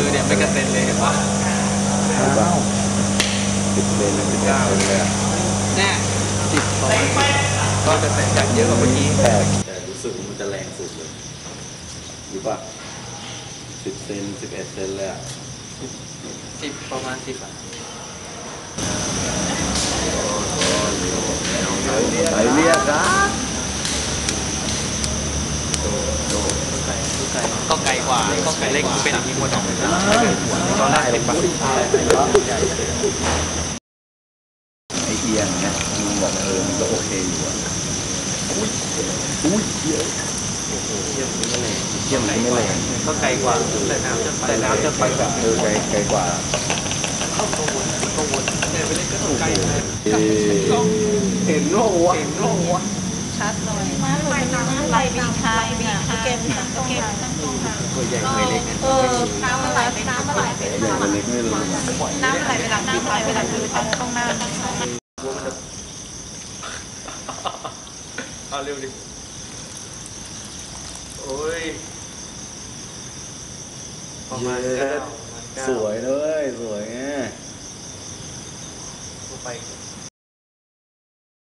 คือเนี่ยไม่กระเซ็นเลยเห็นปะติดเลยนะติเก้าเลยแน่ติดสองก็กระเซ็นจากเยอะกว่าเมื่อกี้แต่รู้สึกมันจะแรงสุดเลยอยู่ปะสิบเซนสิบเอ็ดเซนเลยอะสิบประมาณสิบอะไปเรียกครับ ก็ไกลกว่าก็ไกลเล็กเป็นอีกคนออกไปแล้วก็ได้เป็นปะไอเอียงเนี่ยมึงบอกเออมันก็โอเคอยู่อะอุ้ยอุ้ยเยอะเยี่ยมไม่เลยเยี่ยมไหนไม่แรงก็ไกลกว่าแต่น้ำจะไปแต่น้ำจะไปแบบเออไกลไกลกว่าเข้ากังวลกังวลเนี่ไปเล่นก็ต้องไกลเอ๊ะเห็นว่าหัวเห็นโลวะ ชัดเลยมาไหลน้ำไหลบีคายบีคายเก็บทั้งเก็บทั้งตรงทางตัวใหญ่ไปเล็กเออน้ำไหลไปน้ำมันไหลไปใหญ่กว่าเล็กไม่รู้น้ำไหลไปหลังบีคายไปหลังคือทั้งตรงหน้าทั้งช่องวัวมันจะเอาเร็วดิโอ้ยประมาณเก้าสวยเลยสวยไงไป